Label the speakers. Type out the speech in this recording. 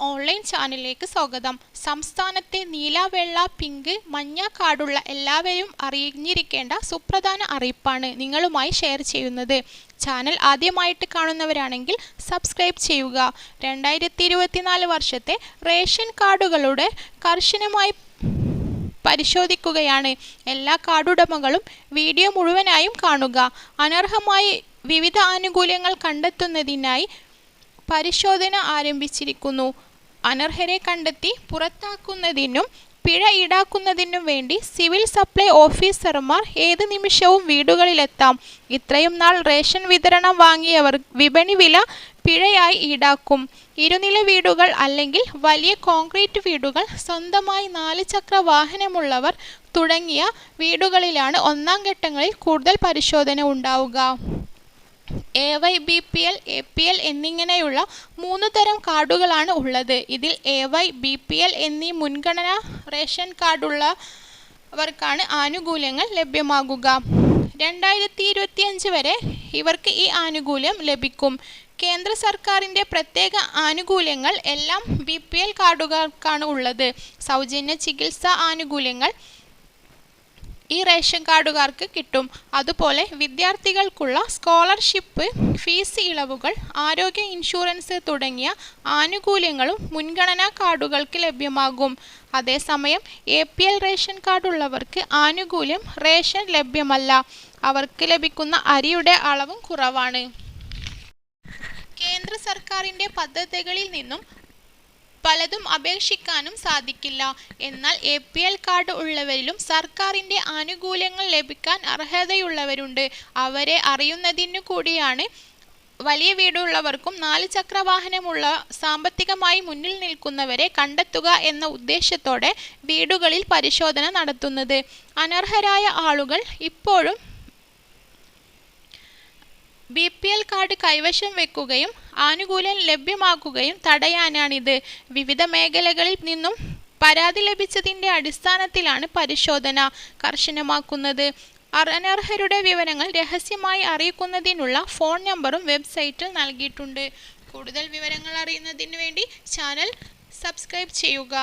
Speaker 1: Online ചാനലിലേക്ക് സ്വാഗതം. സംസ്ഥാനത്തെ നീല വെള്ള പിങ്ക് മഞ്ഞ കാർഡുള്ള എല്ലാവരും അറിഞ്ഞിരിക്കേണ്ട സുപ്രധാന അറിയിപ്പാണ് നിങ്ങളുമായി ഷെയർ ചെയ്യുന്നത്. ചാനൽ ആദ്യമായിട്ട് കാണുന്നവരാണെങ്കിൽ സബ്സ്ക്രൈബ് ചെയ്യുക. രണ്ടായിരത്തി ഇരുപത്തിനാല് വർഷത്തെ റേഷൻ കാർഡുകളുടെ കർശനമായി പരിശോധിക്കുകയാണ്. എല്ലാ കാർഡുടമകളും വീഡിയോ മുഴുവനായും കാണുക. അനർഹമായി വിവിധ ആനുകൂല്യങ്ങൾ കണ്ടെത്തുന്നതിനായി പരിശോധന ആരംഭിച്ചിരിക്കുന്നു. അനർഹരെ കണ്ടെത്തി പുറത്താക്കുന്നതിനും പിഴ ഈടാക്കുന്നതിനും വേണ്ടി സിവിൽ സപ്ലൈ ഓഫീസർമാർ ഏത് നിമിഷവും വീടുകളിലെത്താം. ഇത്രയും നാൾ റേഷൻ വിതരണം വാങ്ങിയവർ വിപണി വില പിഴയായി ഈടാക്കും. ഇരുനില വീടുകൾ അല്ലെങ്കിൽ വലിയ കോൺക്രീറ്റ് വീടുകൾ സ്വന്തമായി നാല് ചക്ര വാഹനമുള്ളവർ തുടങ്ങിയ വീടുകളിലാണ് ഒന്നാം ഘട്ടങ്ങളിൽ കൂടുതൽ പരിശോധന ഉണ്ടാവുക. A Y B P L A P L എന്നിങ്ങനെയുള്ള മൂന്ന് തരം കാർഡുകളാണ് ഉള്ളത്. ഇതിൽ A Y B P L എന്നീ മുൻഗണന റേഷൻ കാർഡുള്ളവർക്കാണ് ആനുകൂല്യങ്ങൾ ലഭ്യമാകുക. രണ്ടായിരത്തി ഇരുപത്തിയഞ്ച് വരെ ഇവർക്ക് ഈ ആനുകൂല്യം ലഭിക്കും. കേന്ദ്ര സർക്കാരിന്റെ പ്രത്യേക ആനുകൂല്യങ്ങൾ എല്ലാം ബി പി എൽ കാർഡുകാർക്കാണ് ഉള്ളത്. സൗജന്യ ചികിത്സാ ആനുകൂല്യങ്ങൾ ഈ റേഷൻ കാർഡുകാർക്ക് കിട്ടും. അതുപോലെ വിദ്യാർത്ഥികൾക്കുള്ള സ്കോളർഷിപ്പ് ഫീസ് ഇളവുകൾ ആരോഗ്യ ഇൻഷുറൻസ് തുടങ്ങിയ ആനുകൂല്യങ്ങളും മുൻഗണനാ കാർഡുകൾക്ക് ലഭ്യമാകും. അതേസമയം എ പി എൽ റേഷൻ കാർഡുള്ളവർക്ക് ആനുകൂല്യം റേഷൻ ലഭ്യമല്ല. അവർക്ക് ലഭിക്കുന്ന അരിയുടെ അളവും കുറവാണ്. കേന്ദ്ര സർക്കാരിന്റെ പദ്ധതികളിൽ നിന്നും പലതും അപേക്ഷിക്കാനും സാധിക്കില്ല. എന്നാൽ എ പി എൽ കാർഡ് ഉള്ളവരിലും സർക്കാരിന്റെ ആനുകൂല്യങ്ങൾ ലഭിക്കാൻ അർഹതയുള്ളവരുണ്ട്. അവരെ അറിയുന്നതിനു കൂടിയാണ് വലിയ വീടുള്ളവർക്കും നാല് ചക്ര വാഹനമുള്ള സാമ്പത്തികമായി മുന്നിൽ നിൽക്കുന്നവരെ കണ്ടെത്തുക എന്ന ഉദ്ദേശത്തോടെ വീടുകളിൽ പരിശോധന നടത്തുന്നത്. അനർഹരായ ആളുകൾ ഇപ്പോഴും ബി പി എൽ കാർഡ് കൈവശം വെക്കുകയും ആനുകൂല്യം ലഭ്യമാക്കുകയും തടയാനാണിത്. വിവിധ മേഖലകളിൽ നിന്നും പരാതി ലഭിച്ചതിന്റെ അടിസ്ഥാനത്തിലാണ് പരിശോധന കർശനമാക്കുന്നത്. അനർഹരുടെ വിവരങ്ങൾ രഹസ്യമായി അറിയിക്കുന്നതിനുള്ള ഫോൺ നമ്പറും വെബ്സൈറ്റിൽ നൽകിയിട്ടുണ്ട്. കൂടുതൽ വിവരങ്ങൾ അറിയുന്നതിന് വേണ്ടി ചാനൽ സബ്സ്ക്രൈബ് ചെയ്യുക.